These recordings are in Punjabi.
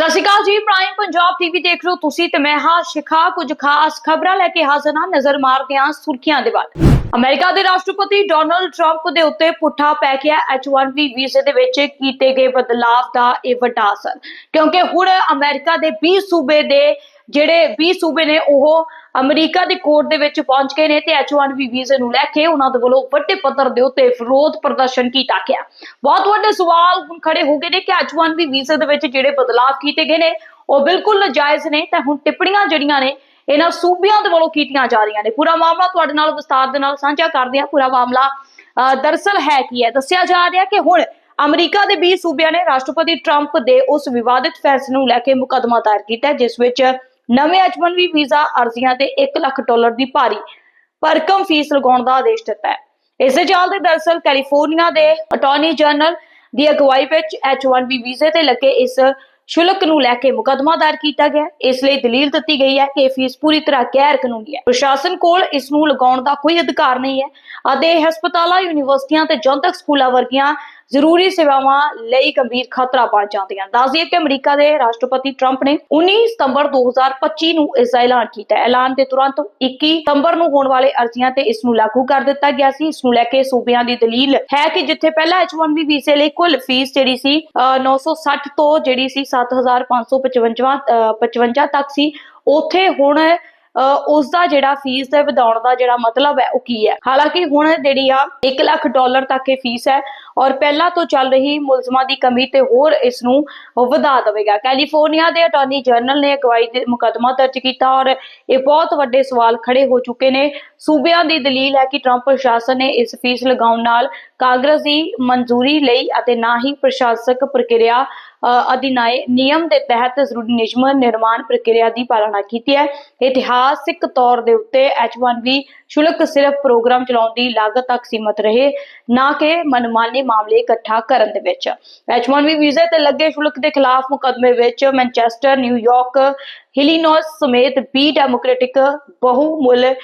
ਸਤਿ ਸ਼੍ਰੀ ਅਕਾਲ ਜੀ ਪ੍ਰਾਈਮ ਪੰਜਾਬ ਟੀਵੀ ਦੇਖ ਰਹੇ ਹੋ ਤੁਸੀਂ ਤੇ ਮੈਂ ਹਾਂ ਸ਼ਿਖਾ। ਕੁਝ ਖਾਸ ਖਬਰਾਂ ਲੈ ਕੇ ਹਾਜ਼ਰ ਹਾਂ ਨਜ਼ਰ ਮਾਰਦੇ ਹਾਂ ਸੁਰਖੀਆਂ ਦੇ ਵੱਲ। ਅਮਰੀਕਾ ਦੇ ਰਾਸ਼ਟਰਪਤੀ ਡੋਨਲਡ ਟਰੰਪ ਦੇ ਉੱਤੇ ਪੁੱਠਾ ਪੈ ਗਿਆ H1B ਵੀਜ਼ੇ ਦੇ ਵਿੱਚ ਕੀਤੇ ਗਏ ਬਦਲਾਵ ਦਾ ਇਹ ਵੱਡਾ ਅਸਰ। ਕਿਉਂਕਿ ਹੁਣ ਅਮਰੀਕਾ ਦੇ 20 ਸੂਬੇ ਦੇ ਜਿਹੜੇ 20 ਸੂਬੇ ਨੇ, ਉਹ ਅਮਰੀਕਾ ਦੀ ਕੋਰਟ ਦੇ ਵਿੱਚ ਪਹੁੰਚ ਗਏ ਨੇ ਤੇ H1B ਵੀਜ਼ੇ ਨੂੰ ਲੈ ਕੇ ਉਹਨਾਂ ਦੇ ਵੱਲੋਂ ਵੱਡੇ ਪੱਧਰ ਦੇ ਉੱਤੇ ਵਿਰੋਧ ਪ੍ਰਦਰਸ਼ਨ ਕੀਤਾ ਗਿਆ। ਬਹੁਤ ਵੱਡੇ ਸਵਾਲ ਹੁਣ ਖੜੇ ਹੋ ਗਏ ਨੇ ਕਿ H1B ਵੀਜ਼ੇ ਦੇ ਵਿੱਚ ਜਿਹੜੇ ਬਦਲਾਅ ਕੀਤੇ ਗਏ ਨੇ ਉਹ ਬਿਲਕੁਲ ਨਜਾਇਜ਼ ਨੇ ਤੇ ਹੁਣ ਟਿੱਪਣੀਆਂ ਜਿਹੜੀਆਂ ਨੇ ਇਹਨਾਂ ਸੂਬਿਆਂ ਦੇ ਵੱਲੋਂ ਕੀਤੀਆਂ ਜਾ ਰਹੀਆਂ ਨੇ। ਪੂਰਾ ਮਾਮਲਾ ਤੁਹਾਡੇ ਨਾਲ ਵਿਸਤਾਰ ਦੇ ਨਾਲ ਸਾਂਝਾ ਕਰਦੇ ਹਾਂ। ਪੂਰਾ ਮਾਮਲਾ ਅਹ, ਦਰਅਸਲ ਹੈ ਕੀ ਹੈ? ਦੱਸਿਆ ਜਾ ਰਿਹਾ ਕਿ ਹੁਣ ਅਮਰੀਕਾ ਦੇ 20 ਸੂਬਿਆਂ ਨੇ ਰਾਸ਼ਟਰਪਤੀ ਟਰੰਪ ਦੇ ਉਸ ਵਿਵਾਦਿਤ ਫੈਸਲੇ ਨੂੰ ਲੈ ਕੇ ਮੁਕੱਦਮਾ ਦਾਇਰ ਕੀਤਾ ਜਿਸ ਵਿੱਚ ਨਵੇਂ H1B ਵੀਜ਼ਾ ਅਰਜ਼ੀਆਂ ਤੇ 1 ਲੱਖ ਡਾਲਰ ਦੀ ਭਾਰੀ ਭਰਕਮ ਫੀਸ ਲਗਾਉਣ ਦਾ ਆਦੇਸ਼ ਦਿੱਤਾ ਹੈ। ਇਸੇ ਚੱਲਦੇ ਦਰਅਸਲ ਕੈਲੀਫੋਰਨੀਆ ਦੇ ਅਟਾਰਨੀ ਜਨਰਲ ਦੀ ਅਗਵਾਈ ਵਿੱਚ H1B ਵੀਜ਼ੇ ਤੇ ਲੱਗੇ ਇਸ ਸ਼ੁਲਕ ਨੂੰ ਲੈ ਕੇ ਮੁਕੱਦਮਾ ਦਾਇਰ ਕੀਤਾ ਗਿਆ ਇਸ ਲਈ ਦਲੀਲ ਦਿੱਤੀ ਗਈ ਹੈ ਕਿ ਫੀਸ ਪੂਰੀ ਤਰ੍ਹਾਂ ਗੈਰ ਕਾਨੂੰਨੀ ਹੈ। ਪ੍ਰਸ਼ਾਸਨ ਕੋਲ ਇਸ ਨੂੰ ਲਗਾਉਣ ਦਾ ਕੋਈ ਅਧਿਕਾਰ ਨਹੀਂ ਹੈ ਅਤੇ ਹਸਪਤਾਲਾਂ, ਯੂਨੀਵਰਸਿਟੀਆਂ ਤੇ ਜਨਤਕ ਸਕੂਲਾਂ ਵਰਗੀਆਂ ਜ਼ਰੂਰੀ ਸੇਵਾਵਾਂ ਲਈ ਗੰਭੀਰ ਖਤਰਾ ਬਣ ਜਾਂਦੀਆਂ। ਦੱਸ ਕਿ ਅਮਰੀਕਾ ਦੇ ਰਾਸ਼ਟਰਪਤੀ ਟਰੰਪ ਨੇ 19 ਸਤੰਬਰ 2025 ਨੂੰ ਇਸ ਦਾ ਐਲਾਨ ਕੀਤਾ। ਐਲਾਨ ਦੇ ਤੁਰੰਤ 21 ਸਤੰਬਰ ਨੂੰ ਹੋਣ ਵਾਲੇ ਅਰਜ਼ੀਆਂ ਤੇ ਇਸ ਨੂੰ ਲਾਗੂ ਕਰ ਦਿੱਤਾ ਗਿਆ ਸੀ। ਇਸ ਨੂੰ ਲੈ ਕੇ ਸੂਬਿਆਂ ਦੀ ਦਲੀਲ ਹੈ ਕਿ ਜਿੱਥੇ ਪਹਿਲਾਂ H1B ਵੀਜ਼ੇ ਲਈ ਕੁੱਲ ਫੀਸ ਜਿਹੜੀ ਸੀ, ਅਹ 960 ਤੋਂ ਜਿਹੜੀ ਸੀ 7555 ਅਹ 55 ਤੱਕ ਸੀ, ਉਥੇ ਹੁਣ ਉਸ ਦਾ ਜਿਹੜਾ ਫੀਸ ਦੇ ਵਧਾਉਣ ਦਾ ਜਿਹੜਾ ਮਤਲਬ ਹੈ ਉਹ ਕੀ ਹੈ? ਹਾਲਾਂਕਿ ਹੁਣ ਜਿਹੜੀ ਆ 1 ਲੱਖ ਡਾਲਰ ਤੱਕ ਇਹ ਫੀਸ ਹੈ ਔਰ ਪਹਿਲਾਂ ਤੋਂ ਚੱਲ ਰਹੀ ਮੁਲਜ਼ਮਾਂ ਦੀ ਕਮੀ ਤੇ ਹੋਰ ਇਸ ਨੂੰ ਵਧਾ ਦੇਵੇਗਾ। ਕੈਲੀਫੋਰਨੀਆ ਦੇ ਅਟਾਰਨੀ ਜਨਰਲ ਨੇ ਅਗਵਾਈ ਦੇ ਮੁਕੱਦਮਾ ਦਰਜ ਕੀਤਾ ਔਰ ਇਹ ਬਹੁਤ ਵੱਡੇ ਸਵਾਲ ਖੜੇ ਹੋ ਚੁੱਕੇ ਨੇ। ਸੂਬਿਆਂ ਦੀ ਦਲੀਲ ਹੈ ਕਿ ਟਰੰਪ ਪ੍ਰਸ਼ਾਸਨ ਨੇ ਇਸ ਫੀਸ ਲਗਾਉਣ ਨਾਲ ਕਾਂਗਰਸ ਦੀ ਮਨਜ਼ੂਰੀ ਲਈ ਅਤੇ ਨਾ ਹੀ ਪ੍ਰਸ਼ਾਸਕ ਪ੍ਰਕਿਰਿਆ ਅ, ਦੇ ਤਹਿਤ ਜ਼ਰੂਰੀ ਨਿਯਮ ਨਿਰਮਾਣ ਪ੍ਰਕਿਰਿਆ ਦੀ ਪਾਲਣਾ ਕੀਤੀ ਹੈ। ਇਤਿਹਾਸਿਕ ਤੌਰ ਦੇ ਉੱਤੇ H1B ਸ਼ੁਲਕ ਸਿਰਫ ਪ੍ਰੋਗਰਾਮ ਚਲਾਉਣ ਦੀ ਲਾਗਤ ਤੱਕ ਸੀਮਤ ਰਹੇ ਨਾ ਕਿ ਮਨਮਾਨੇ ਮਾਮਲੇ ਇਕੱਠਾ ਕਰਨ ਦੇ ਵਿੱਚ। H1B ਵੀਜ਼ੇ ਤੇ ਲੱਗੇ ਸ਼ੁਲਕ ਦੇ ਖਿਲਾਫ ਮੁਕੱਦਮੇ ਵਿੱਚ ਮੈਨਚੈਸਟਰ ਨਿਊਯਾਰਕ ਹਿਲੀਨੋਇਸ ਸਮੇਤ 20 ਡੈਮੋਕ੍ਰੈਟਿਕ ਬਹੁਮੁੱਲ ਅਹ,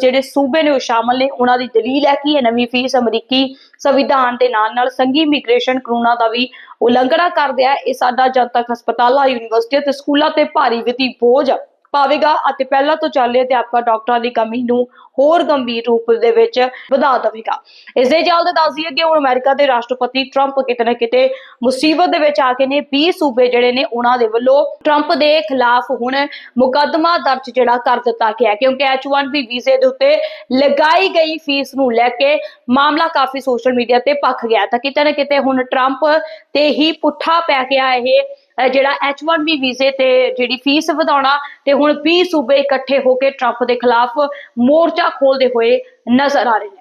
ਜਿਹੜੇ ਸੂਬੇ ਨੇ ਉਹ ਸ਼ਾਮਲ ਨੇ, ਉਹਨਾਂ ਦੀ ਦਲੀਲ ਹੈ ਕਿ ਇਹ ਨਵੀਂ ਫੀਸ ਅਮਰੀਕੀ ਸੰਵਿਧਾਨ ਦੇ ਨਾਲ ਨਾਲ ਸੰਘੀ ਇਮੀਗ੍ਰੇਸ਼ਨ ਕਾਨੂੰਨਾਂ ਦਾ ਵੀ ਉਲੰਘਣਾ ਕਰਦਿਆ ਹੈ। ਇਹ ਸਾਡਾ ਜਨਤਕ ਹਸਪਤਾਲਾਂ, ਯੂਨੀਵਰਸਿਟੀਆਂ ਤੇ ਸਕੂਲਾਂ ਤੇ ਭਾਰੀ ਵਿੱਤੀ ਬੋਝ ਪਾਵੇਗਾ ਅਤੇ ਪਹਿਲਾਂ ਤੋਂ ਚੱਲ ਰਹੇ ਅਧਿਆਪਕਾਂ, ਡਾਕਟਰਾਂ ਦੀ ਕਮੀ ਨੂੰ ਹੋਰ ਗੰਭੀਰ ਰੂਪ ਦੇ ਵਿੱਚ ਵਧਾ ਦੇਵੇਗਾ। ਇਸ ਦੇ ਚੱਲਦੇ ਦੱਸ ਦਈਏ ਕਿ ਹੁਣ ਅਮਰੀਕਾ ਦੇ ਰਾਸ਼ਟਰਪਤੀ ਟਰੰਪ ਕਿਤੇ ਨਾ ਕਿਤੇ ਮੁਸੀਬਤ ਦੇ ਵਿੱਚ ਆ ਕੇ ਨੇ 20 ਸੂਬੇ ਜਿਹੜੇ ਨੇ ਉਹਨਾਂ ਦੇ ਵੱਲੋਂ ਟਰੰਪ ਦੇ ਖਿਲਾਫ ਹੁਣ ਮੁਕੱਦਮਾ ਦਰਜ ਜਿਹੜਾ ਕਰ ਦਿੱਤਾ ਗਿਆ ਹੈ। ਕਿਉਂਕਿ H1B ਵੀਜ਼ੇ ਦੇ ਉੱਤੇ ਲਗਾਈ ਗਈ ਫੀਸ ਨੂੰ ਲੈ ਕੇ ਮਾਮਲਾ ਕਾਫੀ ਸੋਸ਼ਲ ਮੀਡੀਆ ਤੇ ਪੱਕ ਗਿਆ ਤਾਂ ਕਿਤੇ ਨਾ ਕਿਤੇ ਹੁਣ ਟਰੰਪ ਤੇ ਹੀ ਪੁੱਠਾ ਪੈ ਗਿਆ ਇਹ ਜਿਹੜਾ H1B ਵੀਜ਼ੇ ਤੇ ਜਿਹੜੀ ਫੀਸ ਵਧਾਉਣਾ ਤੇ ਹੁਣ 20 ਸੂਬੇ ਇਕੱਠੇ ਹੋ ਕੇ ਟਰੰਪ ਦੇ ਖਿਲਾਫ ਮੋਰਚਾ ਖੋਲਦੇ ਹੋਏ ਨਜ਼ਰ ਆ ਰਹੇ ਨੇ।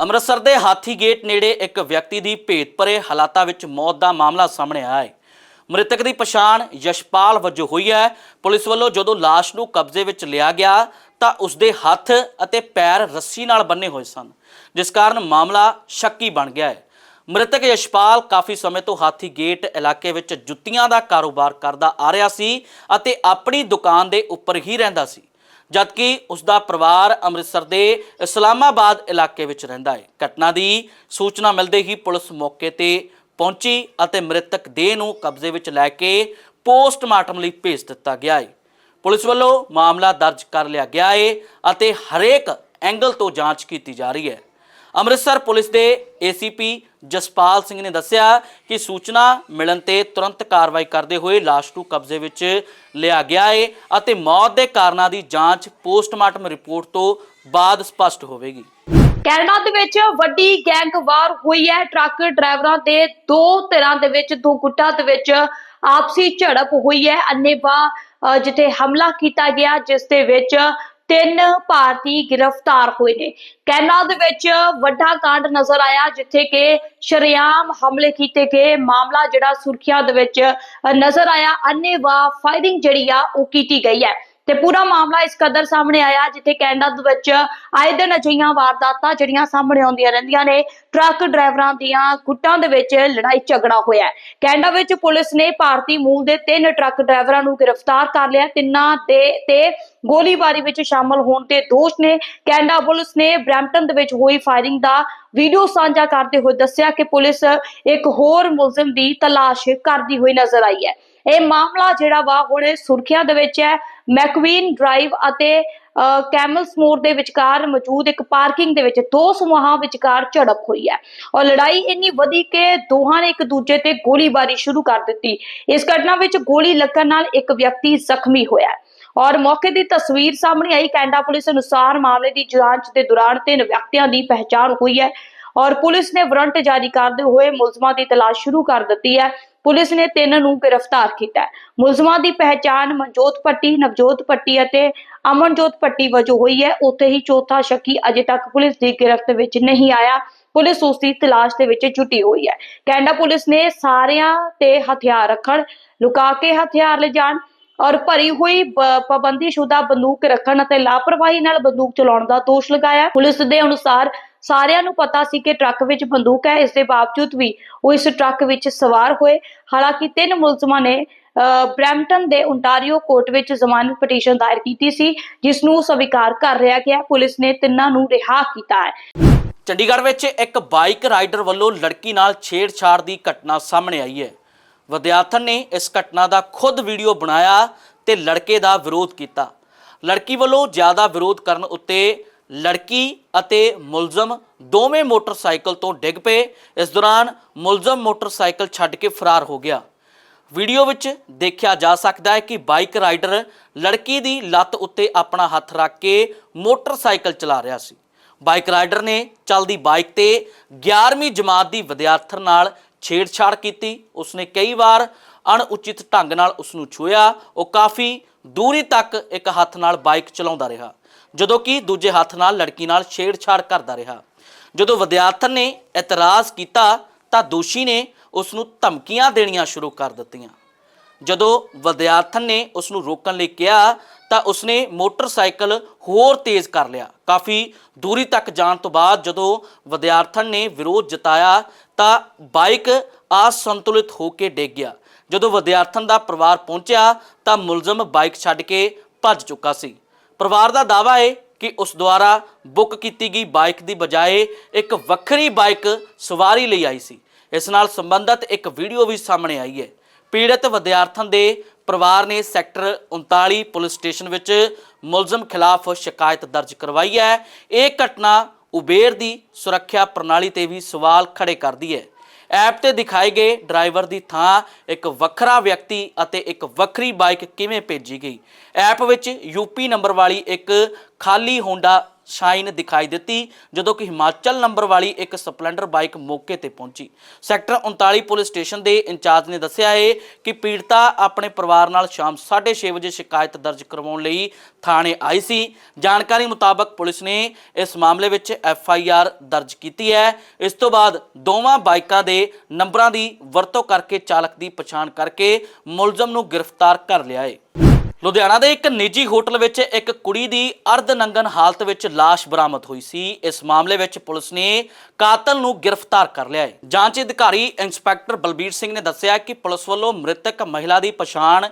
ਅੰਮ੍ਰਿਤਸਰ ਦੇ ਹਾਥੀ ਗੇਟ ਨੇੜੇ ਇੱਕ ਵਿਅਕਤੀ ਦੀ ਭੇਤ ਭਰੇ ਹਾਲਾਤਾਂ ਵਿੱਚ ਮੌਤ ਦਾ ਮਾਮਲਾ ਸਾਹਮਣੇ ਆਇਆ ਹੈ। ਮ੍ਰਿਤਕ ਦੀ ਪਛਾਣ ਯਸ਼ਪਾਲ ਵਜੋਂ ਹੋਈ ਹੈ। ਪੁਲਿਸ ਵੱਲੋਂ ਜਦੋਂ ਲਾਸ਼ ਨੂੰ ਕਬਜ਼ੇ ਵਿੱਚ ਲਿਆ ਗਿਆ ਤਾਂ ਉਸ ਦੇ ਹੱਥ ਅਤੇ ਪੈਰ ਰੱਸੀ ਨਾਲ ਬੰਨੇ ਹੋਏ ਸਨ, ਜਿਸ ਕਾਰਨ ਮਾਮਲਾ ਸ਼ੱਕੀ ਬਣ ਗਿਆ ਹੈ। ਮ੍ਰਿਤਕ ਯਸ਼ਪਾਲ ਕਾਫੀ ਸਮੇਂ ਤੋਂ ਹਾਥੀ ਗੇਟ ਇਲਾਕੇ ਵਿੱਚ ਜੁੱਤੀਆਂ ਦਾ ਕਾਰੋਬਾਰ ਕਰਦਾ ਆ ਰਿਹਾ ਸੀ ਅਤੇ ਆਪਣੀ ਦੁਕਾਨ ਦੇ ਉੱਪਰ ਹੀ ਰਹਿੰਦਾ ਸੀ, ਜਦਕਿ ਉਸ ਦਾ ਪਰਿਵਾਰ ਅੰਮ੍ਰਿਤਸਰ ਦੇ ਇਸਲਾਮਾਬਾਦ ਇਲਾਕੇ ਵਿੱਚ ਰਹਿੰਦਾ ਹੈ। ਘਟਨਾ ਦੀ ਸੂਚਨਾ ਮਿਲਦੇ ਹੀ ਪੁਲਿਸ ਮੌਕੇ ਤੇ ਪਹੁੰਚੀ ਅਤੇ ਮ੍ਰਿਤਕ ਦੇਹ ਨੂੰ ਕਬਜ਼ੇ ਵਿੱਚ ਲੈ ਕੇ ਪੋਸਟਮਾਰਟਮ ਲਈ ਭੇਜ ਦਿੱਤਾ ਗਿਆ ਹੈ। ਪੁਲਿਸ ਵੱਲੋਂ ਮਾਮਲਾ ਦਰਜ ਕਰ ਲਿਆ ਗਿਆ ਹੈ ਅਤੇ ਹਰੇਕ ਐਂਗਲ ਤੋਂ ਜਾਂਚ ਕੀਤੀ ਜਾ ਰਹੀ ਹੈ। ਅੰਮ੍ਰਿਤਸਰ ਪੁਲਿਸ ਦੇ ਏਸੀਪੀ ਜਸਪਾਲ ਸਿੰਘ ਨੇ ਦੱਸਿਆ ਕਿ ਸੂਚਨਾ ਮਿਲਣ ਤੇ ਤੁਰੰਤ ਕਾਰਵਾਈ ਕਰਦੇ ਹੋਏ ਲਾਸ਼ ਨੂੰ ਕਬਜ਼ੇ ਵਿੱਚ ਲਿਆ ਗਿਆ ਹੈ ਅਤੇ ਮੌਤ ਦੇ ਕਾਰਨਾਂ ਦੀ ਜਾਂਚ ਪੋਸਟਮਾਰਟਮ ਰਿਪੋਰਟ ਤੋਂ ਬਾਅਦ ਸਪਸ਼ਟ ਹੋਵੇਗੀ। ਕੈਨੇਡਾ ਦੇ ਵਿੱਚ ਵੱਡੀ ਗੈਂਗਵਾਰ ਹੋਈ ਹੈ। ਟਰੱਕ ਡਰਾਈਵਰਾਂ ਦੇ ਦੋ ਧਿਰਾਂ ਦੇ ਵਿੱਚ, ਦੋ ਗੁੱਟਾਂ ਦੇ ਵਿੱਚ ਆਪਸੀ ਝੜਪ ਹੋਈ ਹੈ। ਅੰਨੇਵਾ ਜਿੱਥੇ ਹਮਲਾ ਕੀਤਾ ਗਿਆ, ਜਿਸ ਦੇ ਵਿੱਚ ਤਿੰਨ ਭਾਰਤੀ ਗ੍ਰਿਫਤਾਰ ਹੋਏ ਨੇ। ਕੈਨੇਡਾ ਦੇ ਵਿੱਚ ਵੱਡਾ ਕਾਂਡ ਨਜ਼ਰ ਆਇਆ, ਜਿੱਥੇ ਕਿ ਸ਼ਰੇਆਮ ਹਮਲੇ ਕੀਤੇ ਗਏ। ਮਾਮਲਾ ਜਿਹੜਾ ਸੁਰਖੀਆਂ ਦੇ ਵਿੱਚ ਨਜ਼ਰ ਆਇਆ ਅੰਨੇਵਾਹ ਫਾਇਰਿੰਗ ਜਿਹੜੀ ਆ, ਉਹ ਕੀਤੀ ਗਈ ਹੈ। ਤੇ ਪੂਰਾ ਮਾਮਲਾ ਇਸ ਕਦਰ ਸਾਹਮਣੇ ਆਇਆ, ਜਿੱਥੇ ਕੈਨੇਡਾ ਦੇ ਵਿੱਚ ਆਏ ਦਿਨ ਅਜਿਹੀਆਂ ਵਾਰਦਾਤਾਂ ਜਿਹੜੀਆਂ ਸਾਹਮਣੇ ਆਉਂਦੀਆਂ ਰਹਿੰਦੀਆਂ ਨੇ, ਟਰੱਕ ਡਰਾਈਵਰਾਂ ਦੀਆਂ ਗੁੱਟਾਂ ਦੇ ਵਿੱਚ ਲੜਾਈ ਝਗੜਾ ਹੋਇਆ ਕੈਨੇਡਾ ਵਿੱਚ ਪੁਲਿਸ ਨੇ ਭਾਰਤੀ ਮੂਲ ਦੇ ਤਿੰਨ ਟਰੱਕ ਡਰਾਈਵਰਾਂ ਨੂੰ ਗ੍ਰਿਫਤਾਰ ਕਰ ਲਿਆ। ਤਿੰਨਾਂ ਦੇ ਤੇ ਗੋਲੀਬਾਰੀ ਵਿੱਚ ਸ਼ਾਮਲ ਹੋਣ ਦੇ ਦੋਸ਼ ਨੇ। ਕੈਨੇਡਾ ਪੁਲਿਸ ਨੇ ਬ੍ਰੈਂਪਟਨ ਦੇ ਵਿੱਚ ਹੋਈ ਫਾਇਰਿੰਗ ਦਾ ਵੀਡੀਓ ਸਾਂਝਾ ਕਰਦੇ ਹੋਏ ਦੱਸਿਆ ਕਿ ਪੁਲਿਸ ਇੱਕ ਹੋਰ ਮੁਲਜ਼ਮ ਦੀ ਤਲਾਸ਼ ਕਰਦੀ ਹੋਈ ਨਜ਼ਰ ਆਈ ਹੈ। ਇਹ ਮਾਮਲਾ ਜਿਹੜਾ ਵਾ ਹੁਣ ਸੁਰਖੀਆਂ ਦੇ ਵਿੱਚ ਹੈ। ਮੈਕਵੀਨ ਡਰਾਈਵ ਅਤੇ ਅ, ਕੈਮਲਸ ਮੋਰ ਦੇ ਵਿਚਕਾਰ ਮੌਜੂਦ ਇੱਕ ਪਾਰਕਿੰਗ ਦੇ ਵਿੱਚ ਦੋ ਸਮੂਹਾਂ ਵਿਚਕਾਰ ਝੜਪ ਹੋਈ ਹੈ। ਔਰ ਲੜਾਈ ਇੰਨੀ ਵਧੀ ਕਿ ਦੋਹਾਂ ਨੇ ਇੱਕ ਦੂਜੇ ਤੇ ਗੋਲੀਬਾਰੀ ਸ਼ੁਰੂ ਕਰ ਦਿੱਤੀ। ਇਸ ਘਟਨਾ ਵਿੱਚ ਗੋਲੀ ਲੱਗਣ ਨਾਲ ਇੱਕ ਵਿਅਕਤੀ ਜ਼ਖਮੀ ਹੋਇਆ ਹੈ। ਔਰ ਮੌਕੇ ਦੀ ਤਸਵੀਰ ਸਾਹਮਣੇ ਆਈ। ਕੈਂਡਾ ਪੁਲਿਸ ਅਨੁਸਾਰ ਮਾਮਲੇ ਦੀ ਜਾਂਚ ਦੇ ਦੌਰਾਨ ਤਿੰਨ ਵਿਅਕਤੀਆਂ ਦੀ ਪਹਿਚਾਣ ਹੋਈ ਹੈ। ਔਰ ਪੁਲਿਸ ਨੇ ਵਾਰੰਟ ਜਾਰੀ ਕਰਦੇ ਹੋਏ ਮੁਲਜ਼ਮਾਂ ਦੀ ਤਲਾਸ਼ ਸ਼ੁਰੂ ਕਰ ਦਿੱਤੀ ਹੈ। ਪੁਲਿਸ ਨੇ ਤਿੰਨ ਨੂੰ ਗ੍ਰਿਫਤਾਰ ਕੀਤਾ ਹੈ। ਮੁਲਜ਼ਮਾਂ ਦੀ ਪਹਿਚਾਣ ਮਨਜੋਤ ਪੱਟੀ ਨਵਜੋਤ ਪੱਟੀ ਅਤੇ ਅਮਨਜੋਤ ਪੱਟੀ ਵਜੋਂ ਹੋਈ ਹੈ। ਉੱਥੇ ਹੀ ਚੌਥਾ ਸ਼ੱਕੀ ਅਜੇ ਤੱਕ ਪੁਲਿਸ ਦੀ ਗ੍ਰਿਫਤ ਵਿੱਚ ਨਹੀਂ ਆਇਆ। ਪੁਲਿਸ ਉਸ ਦੀ ਤਲਾਸ਼ ਦੇ ਵਿੱਚ ਜੁਟੀ ਹੋਈ ਹੈ। ਕੈਨੇਡਾ ਪੁਲਿਸ ਨੇ ਸਾਰਿਆਂ ਤੇ ਹਥਿਆਰ ਰੱਖਣ, ਲੁਕਾ ਕੇ ਹਥਿਆਰ ਲਿਜਾਣ ਔਰ ਭਰੀ ਹੋਈ ਬ- ਪਾਬੰਦੀਸ਼ੁਦਾ ਬੰਦੂਕ ਰੱਖਣ ਅਤੇ ਲਾਪਰਵਾਹੀ ਨਾਲ ਬੰਦੂਕ ਚਲਾਉਣ ਦਾ ਦੋਸ਼ ਲਗਾਇਆ। ਪੁਲਿਸ ਦੇ ਅਨੁਸਾਰ ਸਾਰਿਆਂ ਨੂੰ ਪਤਾ ਸੀ ਕਿ ਟਰੱਕ ਵਿੱਚ ਬੰਦੂਕ ਹੈ ਇਸ ਦੇ ਬਾਵਜੂਦ ਵੀ ਉਹ ਇਸ ਟਰੱਕ ਵਿੱਚ ਸਵਾਰ ਹੋਏ। ਹਾਲਾਂਕਿ ਤਿੰਨ ਮੁਲਜ਼ਮਾਂ ਨੇ ਅ, ਦੇ ontario ਕੋਰਟ ਵਿੱਚ ਜ਼ਮਾਨਤ ਪਟੀਸ਼ਨ ਦਾਇਰ ਕੀਤੀ ਸੀ ਜਿਸ ਨੂੰ ਸਵੀਕਾਰ ਕਰ ਰਿਹਾ ਗਿਆ। ਪੁਲਿਸ ਨੇ ਤਿੰਨਾਂ ਨੂੰ ਰਿਹਾ ਕੀਤਾ ਹੈ। ਚੰਡੀਗੜ੍ਹ ਵਿੱਚ ਇੱਕ ਬਾਈਕ ਰਾਈਡਰ ਵੱਲੋਂ ਲੜਕੀ ਨਾਲ ਛੇੜਛਾੜ ਦੀ ਘਟਨਾ ਸਾਹਮਣੇ ਆਈ ਹੈ। ਵਿਦਿਆਰਥਣ ਨੇ ਇਸ ਘਟਨਾ ਦਾ ਖੁਦ ਵੀਡੀਓ ਬਣਾਇਆ ਤੇ ਲੜਕੇ ਦਾ ਵਿਰੋਧ ਕੀਤਾ। ਲੜਕੀ ਵੱਲੋਂ ਜ਼ਿਆਦਾ ਵਿਰੋਧ ਕਰਨ ਉੱਤੇ ਲੜਕੀ ਅਤੇ ਮੁਲਜ਼ਮ ਦੋਵੇਂ ਮੋਟਰਸਾਈਕਲ ਤੋਂ ਡਿੱਗ ਪਏ। ਇਸ ਦੌਰਾਨ ਮੁਲਜ਼ਮ ਮੋਟਰਸਾਈਕਲ ਛੱਡ ਕੇ ਫਰਾਰ ਹੋ ਗਿਆ। ਵੀਡੀਓ ਵਿੱਚ ਦੇਖਿਆ ਜਾ ਸਕਦਾ ਹੈ ਕਿ ਬਾਈਕ ਰਾਈਡਰ ਲੜਕੀ ਦੀ ਲੱਤ ਉੱਤੇ ਆਪਣਾ ਹੱਥ ਰੱਖ ਕੇ ਮੋਟਰਸਾਈਕਲ ਚਲਾ ਰਿਹਾ ਸੀ। ਬਾਈਕ ਰਾਈਡਰ ਨੇ ਚੱਲਦੀ ਬਾਈਕ ਤੇ 11ਵੀਂ ਜਮਾਤ ਦੀ ਵਿਦਿਆਰਥਣ ਨਾਲ ਛੇੜਛਾੜ ਕੀਤੀ। ਉਸਨੇ ਕਈ ਵਾਰ ਅਣਉਚਿਤ ਢੰਗ ਨਾਲ ਉਸ ਨੂੰ ਛੂਇਆ ਉਹ ਕਾਫੀ ਦੂਰੀ ਤੱਕ ਇੱਕ ਹੱਥ ਨਾਲ ਬਾਈਕ ਚਲਾਉਂਦਾ ਰਿਹਾ। ਜਦੋਂ ਕਿ ਦੂਜੇ ਹੱਥ ਨਾਲ ਲੜਕੀ ਨਾਲ ਛੇੜਛਾੜ ਕਰਦਾ ਰਿਹਾ। ਜਦੋਂ ਵਿਦਿਆਰਥਣ ਨੇ ਇਤਰਾਜ਼ ਕੀਤਾ, ਤਾਂ ਦੋਸ਼ੀ ਨੇ ਉਸ ਨੂੰ ਧਮਕੀਆਂ ਦੇਣੀਆਂ ਸ਼ੁਰੂ ਕਰ ਦਿੱਤੀਆਂ। ਜਦੋਂ ਵਿਦਿਆਰਥਣ ਨੇ ਉਸ ਨੂੰ ਰੋਕਣ ਲਈ ਕਿਹਾ, ਤਾਂ ਉਸਨੇ ਮੋਟਰਸਾਈਕਲ ਹੋਰ ਤੇਜ਼ ਕਰ ਲਿਆ। ਕਾਫੀ ਦੂਰੀ ਤੱਕ ਜਾਣ ਤੋਂ ਬਾਅਦ ਜਦੋਂ ਵਿਦਿਆਰਥਣ ਨੇ ਵਿਰੋਧ ਜਤਾਇਆ, ਤਾਂ ਬਾਈਕ ਅਸੰਤੁਲਿਤ ਹੋ ਕੇ ਡਿੱਗ ਗਿਆ। ਜਦੋਂ ਵਿਦਿਆਰਥਣ ਦਾ ਪਰਿਵਾਰ ਪਹੁੰਚਿਆ, ਤਾਂ ਮੁਲਜ਼ਮ ਬਾਈਕ ਛੱਡ ਕੇ ਭੱਜ ਚੁੱਕਾ ਸੀ। ਪਰਿਵਾਰ ਦਾ ਦਾਅਵਾ ਹੈ ਕਿ ਉਸ ਦੁਆਰਾ ਬੁੱਕ ਕੀਤੀ ਗਈ ਬਾਈਕ ਦੀ ਬਜਾਏ ਇੱਕ ਵੱਖਰੀ ਬਾਈਕ ਸਵਾਰੀ ਲਈ ਆਈ ਸੀ। ਇਸ ਨਾਲ ਸੰਬੰਧਿਤ ਇੱਕ ਵੀਡੀਓ ਵੀ ਸਾਹਮਣੇ ਆਈ ਹੈ ਪੀੜਤ ਵਿਦਿਆਰਥਣ ਦੇ ਪਰਿਵਾਰ ਨੇ ਸੈਕਟਰ 39 ਪੁਲਿਸ ਸਟੇਸ਼ਨ ਵਿੱਚ ਮੁਲਜ਼ਮ ਖਿਲਾਫ ਸ਼ਿਕਾਇਤ ਦਰਜ ਕਰਵਾਈ ਹੈ। ਇਹ ਘਟਨਾ ਉਬੇਰ ਦੀ ਸੁਰੱਖਿਆ ਪ੍ਰਣਾਲੀ ਤੇ ਵੀ ਸਵਾਲ ਖੜੇ ਕਰਦੀ ਹੈ। ਐਪ ਤੇ ਦਿਖਾਏ ਗਏ ਡਰਾਈਵਰ ਦੀ ਥਾਂ, ਇੱਕ ਵੱਖਰਾ ਵਿਅਕਤੀ ਅਤੇ ਇੱਕ ਵੱਖਰੀ ਬਾਈਕ ਕਿਵੇਂ ਭੇਜੀ ਗਈ? ਐਪ ਵਿੱਚ ਯੂਪੀ ਨੰਬਰ ਵਾਲੀ ਇੱਕ ਖਾਲੀ ਹੋਂਡਾ ਸ਼ਾਈਨ ਦਿਖਾਈ ਦਿੱਤੀ, ਜਦੋਂ ਕਿ ਹਿਮਾਚਲ ਨੰਬਰ ਵਾਲੀ ਇੱਕ ਸਪਲੈਂਡਰ ਬਾਈਕ ਮੌਕੇ ਤੇ ਪਹੁੰਚੀ। ਸੈਕਟਰ 39 ਪੁਲਿਸ ਸਟੇਸ਼ਨ ਦੇ ਇੰਚਾਰਜ ਨੇ ਦੱਸਿਆ ਹੈ ਕਿ ਪੀੜਤਾ ਆਪਣੇ ਪਰਿਵਾਰ ਨਾਲ ਸ਼ਾਮ 6:30 ਵਜੇ ਸ਼ਿਕਾਇਤ ਦਰਜ ਕਰਵਾਉਣ ਲਈ ਥਾਣੇ ਆਈ ਸੀ। ਜਾਣਕਾਰੀ ਮੁਤਾਬਕ ਪੁਲਿਸ ਨੇ ਇਸ ਮਾਮਲੇ ਵਿੱਚ ਐਫ ਆਈ ਆਰ ਦਰਜ ਕੀਤੀ ਹੈ। ਇਸ ਤੋਂ ਬਾਅਦ ਦੋਵਾਂ ਬਾਈਕਾਂ ਦੇ ਨੰਬਰਾਂ ਦੀ ਵਰਤੋਂ ਕਰਕੇ ਚਾਲਕ ਦੀ ਪਛਾਣ ਕਰਕੇ ਮੁਲਜ਼ਮ ਨੂੰ ਗ੍ਰਿਫਤਾਰ ਕਰ ਲਿਆ ਹੈ। ਲੁਧਿਆਣਾ ਦੇ ਇੱਕ ਨਿੱਜੀ ਹੋਟਲ ਵਿੱਚ ਇੱਕ ਕੁੜੀ ਦੀ ਅਰਧ ਨੰਗਨ ਹਾਲਤ ਵਿੱਚ ਲਾਸ਼ ਬਰਾਮਦ ਹੋਈ ਸੀ। ਇਸ ਮਾਮਲੇ ਵਿੱਚ ਪੁਲਿਸ ਨੇ ਕਾਤਲ ਨੂੰ ਗ੍ਰਿਫਤਾਰ ਕਰ ਲਿਆ ਹੈ। ਜਾਂਚ ਅਧਿਕਾਰੀ ਇੰਸਪੈਕਟਰ ਬਲਬੀਰ ਸਿੰਘ ਨੇ ਦੱਸਿਆ ਕਿ ਪੁਲਿਸ ਵੱਲੋਂ ਮ੍ਰਿਤਕ ਮਹਿਲਾ ਦੀ ਪਛਾਣ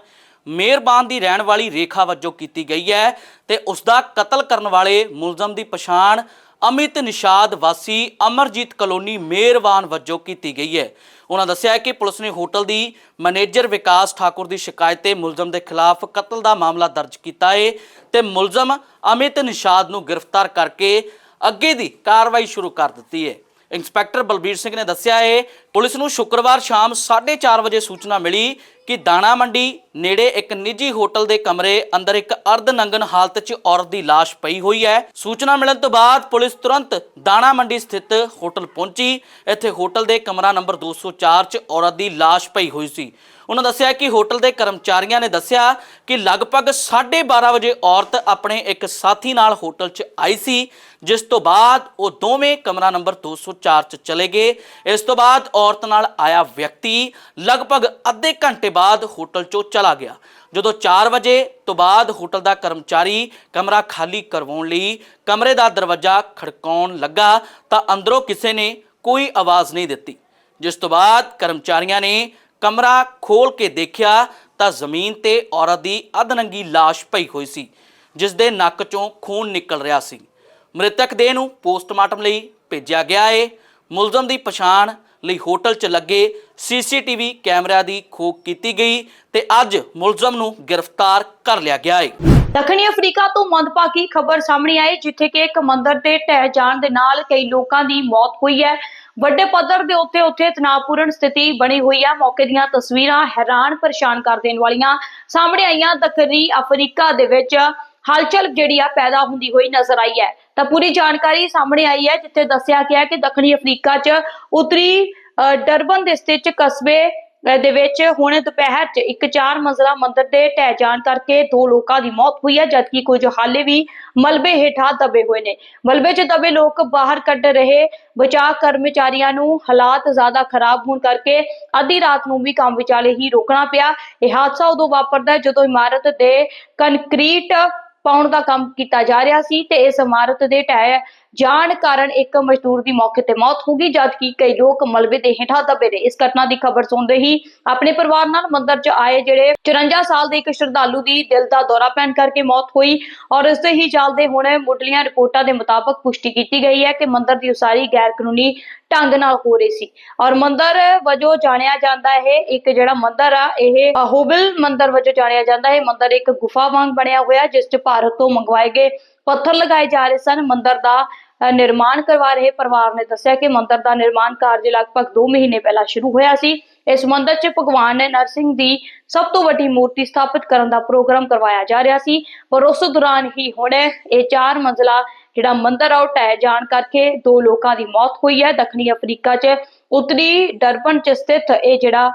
ਮਿਹਰਬਾਨ ਦੀ ਰਹਿਣ ਵਾਲੀ ਰੇਖਾ ਵਜੋਂ ਕੀਤੀ ਗਈ ਹੈ ਤੇ ਉਸ ਦਾ ਕਤਲ ਕਰਨ ਵਾਲੇ ਮੁਲਜ਼ਮ ਦੀ ਪਛਾਣ ਅਮਿਤ ਨਿਸ਼ਾਦ ਵਾਸੀ ਅਮਰਜੀਤ ਕਲੋਨੀ ਮੇਰਵਾਨ ਵਜੋਂ ਕੀਤੀ ਗਈ ਹੈ। ਉਹਨਾਂ ਦੱਸਿਆ ਕਿ ਪੁਲਿਸ ਨੇ ਹੋਟਲ ਦੀ ਮੈਨੇਜਰ ਵਿਕਾਸ ਠਾਕੁਰ ਦੀ ਸ਼ਿਕਾਇਤ ਤੇ ਮੁਲਜ਼ਮ ਦੇ ਖਿਲਾਫ ਕਤਲ ਦਾ ਮਾਮਲਾ ਦਰਜ ਕੀਤਾ ਹੈ ਤੇ ਮੁਲਜ਼ਮ ਅਮਿਤ ਨਿਸ਼ਾਦ ਨੂੰ ਗ੍ਰਿਫਤਾਰ ਕਰਕੇ ਅੱਗੇ ਦੀ ਕਾਰਵਾਈ ਸ਼ੁਰੂ ਕਰ ਦਿੱਤੀ ਹੈ ਇੰਸਪੈਕਟਰ ਬਲਬੀਰ ਸਿੰਘ ਨੇ ਦੱਸਿਆ ਹੈ ਪੁਲਿਸ ਨੂੰ ਸ਼ੁੱਕਰਵਾਰ ਸ਼ਾਮ 4:30 ਵਜੇ ਸੂਚਨਾ ਮਿਲੀ ਕਿ ਦਾਣਾ ਮੰਡੀ ਨੇੜੇ ਇੱਕ ਨਿੱਜੀ ਹੋਟਲ ਦੇ ਕਮਰੇ ਅੰਦਰ ਇੱਕ ਅਰਧ ਨੰਗਨ ਹਾਲਤ 'ਚ ਔਰਤ ਦੀ ਲਾਸ਼ ਪਈ ਹੋਈ ਹੈ। ਸੂਚਨਾ ਮਿਲਣ ਤੋਂ ਬਾਅਦ ਪੁਲਿਸ ਤੁਰੰਤ ਦਾਣਾ ਮੰਡੀ ਸਥਿਤ ਹੋਟਲ ਪਹੁੰਚੀ। ਇੱਥੇ ਹੋਟਲ ਦੇ ਕਮਰਾ ਨੰਬਰ 204 'ਚ ਔਰਤ ਦੀ ਲਾਸ਼ ਪਈ ਹੋਈ ਸੀ। ਉਹਨਾਂ ਦੱਸਿਆ ਕਿ ਹੋਟਲ ਦੇ ਕਰਮਚਾਰੀਆਂ ਨੇ ਦੱਸਿਆ ਕਿ ਲਗਭਗ 12:30 ਵਜੇ ਔਰਤ ਆਪਣੇ ਇੱਕ ਸਾਥੀ ਨਾਲ ਹੋਟਲ 'ਚ ਆਈ ਸੀ, ਜਿਸ ਤੋਂ ਬਾਅਦ ਉਹ ਦੋਵੇਂ ਕਮਰਾ ਨੰਬਰ 204 'ਚ ਚਲੇ ਗਏ। ਇਸ ਤੋਂ ਬਾਅਦ ਔਰਤ ਨਾਲ ਆਇਆ ਵਿਅਕਤੀ ਲਗਭਗ ਅੱਧੇ ਘੰਟੇ ਬਾਅਦ ਹੋਟਲ 'ਚੋਂ ਚਲਾ ਗਿਆ। ਜਦੋਂ 4 ਵਜੇ ਤੋਂ ਬਾਅਦ ਹੋਟਲ ਦਾ ਕਰਮਚਾਰੀ ਕਮਰਾ ਖਾਲੀ ਕਰਵਾਉਣ ਲਈ ਕਮਰੇ ਦਾ ਦਰਵਾਜ਼ਾ ਖੜਕਾਉਣ ਲੱਗਾ ਤਾਂ ਅੰਦਰੋਂ ਕਿਸੇ ਨੇ ਕੋਈ ਆਵਾਜ਼ ਨਹੀਂ ਦਿੱਤੀ। ਜਿਸ ਤੋਂ ਬਾਅਦ ਕਰਮਚਾਰੀਆਂ ਨੇ ਕਮਰਾ ਖੋਲ ਕੇ ਦੇਖਿਆ ਤਾਂ ਜ਼ਮੀਨ ਤੇ ਔਰਤ ਦੀ ਅਧਨੰਗੀ ਲਾਸ਼ ਪਈ ਹੋਈ ਸੀ, ਜਿਸ ਦੇ ਨੱਕ ਚੋਂ ਖੂਨ ਨਿਕਲ ਰਿਹਾ ਸੀ। ਮ੍ਰਿਤਕ ਦੇਹ ਨੂੰ ਪੋਸਟਮਾਰਟਮ ਲਈ ਭੇਜਿਆ ਗਿਆ ਏ। ਮੁਲਜ਼ਮ ਦੀ ਪਛਾਣ ਲਈ ਹੋਟਲ 'ਚ ਲੱਗੇ ਸੀਸੀਟੀਵੀ ਕੈਮਰਿਆਂ ਦੀ ਖੋਜ ਕੀਤੀ ਗਈ ਤੇ ਅੱਜ ਮੁਲਜ਼ਮ ਨੂੰ ਗ੍ਰਿਫਤਾਰ ਕਰ ਲਿਆ ਗਿਆ ਹੈ। ਦੱਖਣੀ ਅਫਰੀਕਾ ਤੋਂ ਮੰਦਭਾਗੀ ਖਬਰ ਸਾਹਮਣੇ ਆਈ, ਜਿੱਥੇ ਕਿ ਇੱਕ ਮੰਦਿਰ ਦੇ ਢਹਿ ਜਾਣ ਦੇ ਨਾਲ ਕਈ ਲੋਕਾਂ ਦੀ ਮੌਤ ਹੋਈ ਹੈ। ਵੱਡੇ ਪੱਧਰ ਦੇ ਉੱਤੇ ਉੱਥੇ ਤਣਾਅਪੂਰਨ ਸਥਿਤੀ ਬਣੀ ਹੋਈ ਹੈ। ਮੌਕੇ ਦੀਆਂ ਤਸਵੀਰਾਂ ਹੈਰਾਨ ਪਰੇਸ਼ਾਨ ਕਰ ਦੇਣ ਵਾਲੀਆਂ ਸਾਹਮਣੇ ਆਈਆਂ। ਦੱਖਣੀ ਅਫਰੀਕਾ ਦੇ ਵਿੱਚ ਹਲਚਲ ਜਿਹੜੀ ਆ ਪੈਦਾ ਹੁੰਦੀ ਹੋਈ ਨਜ਼ਰ ਆਈ ਹੈ। ਤਾਂ ਪੂਰੀ ਜਾਣਕਾਰੀ ਸਾਹਮਣੇ ਆਈ ਹੈ, ਜਿੱਥੇ ਦੱਸਿਆ ਗਿਆ ਕਿ ਦੱਖਣੀ ਅਫਰੀਕਾ 'ਚ ਉੱਤਰੀ ਡਰਬਨ ਦੇ ਸਥਿਤ ਕਸਬੇ ਦੇ ਵਿੱਚ ਹੁਣ ਦੁਪਹਿਰ 'ਚ ਇੱਕ ਚਾਰ ਮੰਜ਼ਲਾ ਮੰਦਿਰ ਦੇ ਢਹਿ ਜਾਣ ਕਰਕੇ ਦੋ ਲੋਕਾਂ ਦੀ ਮੌਤ ਹੋਈ ਹੈ, ਜਦਕਿ ਕੁਝ ਹਾਲੇ ਵੀ ਮਲਬੇ ਹੇਠਾਂ ਦਬੇ ਹੋਏ ਨੇ। ਮਲਬੇ 'ਚ ਦਬੇ ਲੋਕ ਬਾਹਰ ਕੱਢ ਰਹੇ ਬਚਾਅ ਕਰਮਚਾਰੀਆਂ ਨੂੰ ਹਾਲਾਤ ਜ਼ਿਆਦਾ ਖਰਾਬ ਹੋਣ ਕਰਕੇ ਅੱਧੀ ਰਾਤ ਨੂੰ ਵੀ ਕੰਮ ਵਿਚਾਲੇ ਹੀ ਰੋਕਣਾ ਪਿਆ। ਇਹ ਹਾਦਸਾ ਉਦੋਂ ਵਾਪਰਦਾ ਜਦੋਂ ਇਮਾਰਤ ਦੇ ਕੰਕਰੀਟ ਪਾਉਣ ਦਾ ਕੰਮ ਕੀਤਾ ਜਾ ਰਿਹਾ ਸੀ ਤੇ ਇਸ ਇਮਾਰਤ ਦੇ ਢਹਿ ਜਾਣ ਕਾਰਨ ਇੱਕ ਮਜ਼ਦੂਰ ਦੀ ਮੌਕੇ ਤੇ ਮੌਤ ਹੋ ਗਈ, ਜਦਕਿ ਕਈ ਲੋਕ ਮਲਬੇ ਦੇ ਹੇਠਾਂ ਦੱਬੇ ਨੇ। ਇਸ ਘਟਨਾ ਦੀ ਖਬਰ ਸੁਣਦੇ ਹੀ ਆਪਣੇ ਪਰਿਵਾਰ ਨਾਲ ਮੰਦਿਰ 'ਚ ਆਏ ਜਿਹੜੇ 54 ਸਾਲ ਦੇ ਇੱਕ ਸ਼ਰਧਾਲੂ ਦੀ ਦਿਲ ਦਾ ਦੌਰਾ ਪੈਣ ਕਰਕੇ ਮੌਤ ਹੋਈ ਔਰ ਇਸ ਦੇ ਹੀ ਚੱਲਦੇ ਹੁਣ ਮੁੱਢਲੀਆਂ ਰਿਪੋਰਟਾਂ ਦੇ ਮੁਤਾਬਕ ਪੁਸ਼ਟੀ ਕੀਤੀ ਗਈ ਹੈ ਕਿ ਮੰਦਿਰ ਦੀ ਉਸਾਰੀ ਗੈਰ ਕਾਨੂੰਨੀ ਢੰਗ ਨਾਲ ਹੋ ਰਹੀ ਸੀ। ਔਰ ਮੰਦਿਰ ਵਜੋਂ ਜਾਣਿਆ ਜਾਂਦਾ ਹੈ, ਇੱਕ ਜਿਹੜਾ ਮੰਦਿਰ ਆ, ਇਹ ਹੋਬਲ ਮੰਦਿਰ ਵਜੋਂ ਜਾਣਿਆ ਜਾਂਦਾ ਹੈ। ਮੰਦਿਰ ਇੱਕ ਗੁਫਾ ਵਾਂਗ ਬਣਿਆ ਹੋਇਆ, ਜਿਸ 'ਚ ਭਾਰਤ ਤੋਂ ਮੰਗਵਾਏ ਗਏ ਪੱਥਰ ਲਗਾਏ ਜਾ ਰਹੇ ਸਨ। ਮੰਦਿਰ ਦਾ ਨਿਰਮਾਣ ਕਰਵਾ ਰਹੇ ਪਰਿਵਾਰ ਨੇ ਦੱਸਿਆ ਕਿ ਮੰਦਿਰ ਦਾ ਨਿਰਮਾਣ ਕਾਰਜ ਲਗਭਗ 2 ਮਹੀਨੇ ਪਹਿਲਾਂ ਸ਼ੁਰੂ ਹੋਇਆ ਸੀ। ਇਸ ਮੰਦਿਰ 'ਚ ਭਗਵਾਨ ਨੇ ਨਰਸਿੰਘ ਦੀ ਸਭ ਤੋਂ ਵੱਡੀ ਮੂਰਤੀ ਸਥਾਪਿਤ ਕਰਨ ਦਾ ਪ੍ਰੋਗਰਾਮ ਕਰਵਾਇਆ ਜਾ ਰਿਹਾ ਸੀ। ਪਰ ਉਸ ਦੌਰਾਨ ਹੀ ਹੁਣ ਇਹ ਚਾਰ ਮੰਜ਼ਲਾ ਜਿਹੜਾ ਮੰਦਿਰ ਆ, ਉਹ ਢਹਿ ਜਾਣ ਕਰਕੇ ਦੋ ਲੋਕਾਂ ਦੀ ਮੌਤ ਹੋਈ ਹੈ। ਦੱਖਣੀ ਅਫਰੀਕਾ 'ਚ ਉੱਤਰੀ ਡਰਬਨ 'ਚ ਸਥਿਤ ਇਹ ਜਿਹੜਾ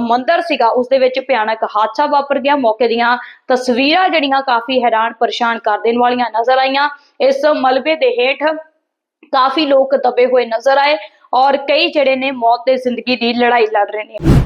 ਮੰਦਰ ਸੀਗਾ ਉਸ ਦੇ ਵਿੱਚ ਭਿਆਨਕ ਹਾਦਸਾ ਵਾਪਰ ਗਿਆ। ਮੌਕੇ ਦੀਆਂ ਤਸਵੀਰਾਂ ਜਿਹੜੀਆਂ ਕਾਫੀ ਹੈਰਾਨ ਪਰੇਸ਼ਾਨ ਕਰ ਦੇਣ ਵਾਲੀਆਂ ਨਜ਼ਰ ਆਈਆਂ। ਇਸ ਮਲਬੇ ਦੇ ਹੇਠ ਕਾਫੀ ਲੋਕ ਦਬੇ ਹੋਏ ਨਜ਼ਰ ਆਏ ਔਰ ਕਈ ਜਿਹੜੇ ਨੇ ਮੌਤ ਤੇ ਜ਼ਿੰਦਗੀ ਦੀ ਲੜਾਈ ਲੜ ਰਹੇ ਨੇ।